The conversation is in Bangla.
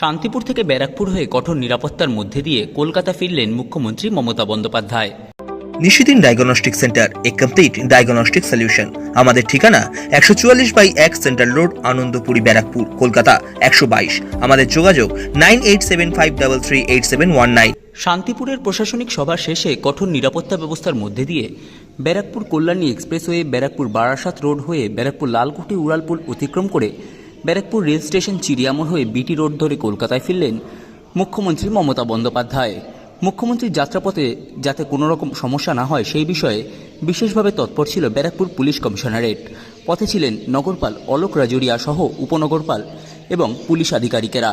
শান্তিপুর থেকে ব্যারাকপুর হয়ে কঠোর নিরাপত্তার মধ্যে দিয়ে কলকাতা ফিরলেন মুখ্যমন্ত্রী Mamata Bandyopadhyay. Nishidin diagnostic centre a complete diagnostic solution আমাদের ঠিকানা একশো চুয়াল্লিশ বাই এক সেন্ট্রাল রোড আনন্দপুরি ব্যারাকপুর কলকাতা একশো বাইশ। আমাদের যোগাযোগ nine eight seven five double three eight seven one nine. শান্তিপুরের প্রশাসনিক সভা শেষে কঠোর নিরাপত্তা ব্যবস্থার মধ্যে দিয়ে ব্যারাকপুর কল্যাণী এক্সপ্রেসওয়ে ব্যারাকপুর বারাসাত রোড হয়ে ব্যারাকপুর লালকুটি উড়ালপুল অতিক্রম করে ব্যারাকপুর রেল স্টেশন চিড়িয়ামোড় হয়ে বিটি রোড ধরে কলকাতায় ফিরলেন মুখ্যমন্ত্রী মমতা বন্দ্যোপাধ্যায়। মুখ্যমন্ত্রীর যাত্রাপথে যাতে কোনো রকম সমস্যা না হয়, সেই বিষয়ে বিশেষভাবে তৎপর ছিল ব্যারাকপুর পুলিশ কমিশনারেট। পথে ছিলেন নগরপাল অলোক রাজুরিয়া সহ উপনগরপাল এবং পুলিশ আধিকারিকেরা।